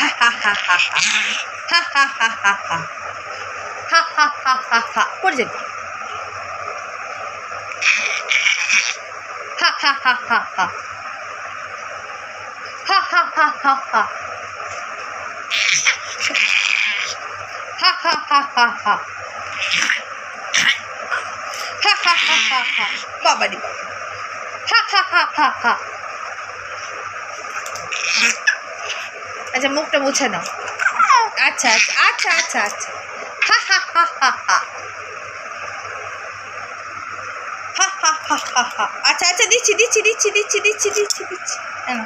হা হা হা হা হা হা হা হা হা হা হা হা হা হা হা পড়ে যাবে হা হা হা হা হা হা হা হা বাবারি। বাবা হা হা হা হা হা আচ্ছা মুখটা মুছে নাও। আচ্ছা আচ্ছা আচ্ছা আচ্ছা আচ্ছা। হা হা হা হা হা হা হা হা হা আচ্ছা আচ্ছা দিচ্ছি দিচ্ছি দিচ্ছি দিচ্ছি দিচ্ছি দিচ্ছি দিচ্ছি। হ্যাঁ।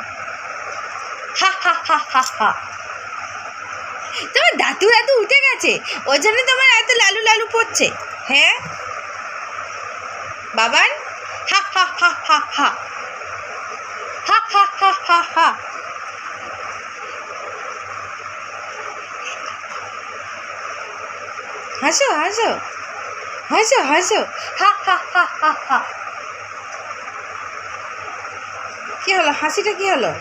হা হা হা হা তোমার দাঁতু দাঁতু উঠে গেছে। ওই জন্য তোমার এত লালু লালু পড়ছে। হ্যাঁ? বাবান? হা হা হা হা হা। হা হা হা হা হা। হাসো হাসো। হাসো হাসো। হা হা হা হা হা। কি হলো? হাসিটা কি হলো?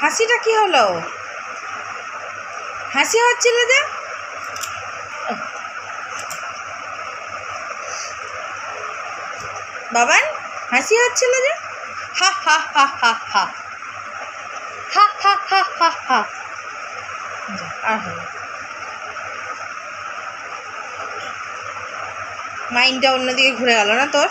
হাসিটা কি হলো? হাসি হচ্ছিল যে বাবান, হাসি হচ্ছিল যে হা হা হা হা হা। হা হা হা হা আর মাইন্ডটা অন্যদিকে ঘুরে গেল না তোর?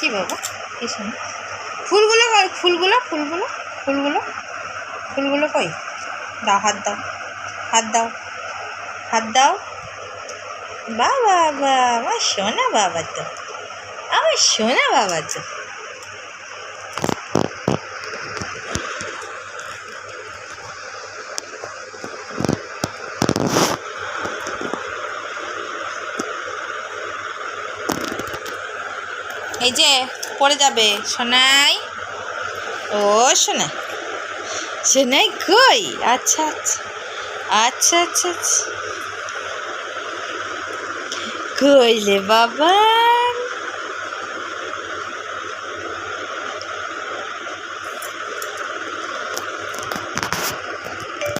কি বাবা কি শুনি। ফুলগুলো ফুলগুলো ফুলগুলো ফুলগুলো ফুলগুলো কই? দাও, হাত দাও হাত দাও হাত দাও। বাবা বাবা, আমার সোনা বাবা তো, আমার সোনা বাবা তো। এই যে, পড়ে যাবে। সোনাই। ও, সোনা। সোনাই কই? আচ্ছা আচ্ছা। আচ্ছা আচ্ছা আচ্ছা। কইলে বাবা।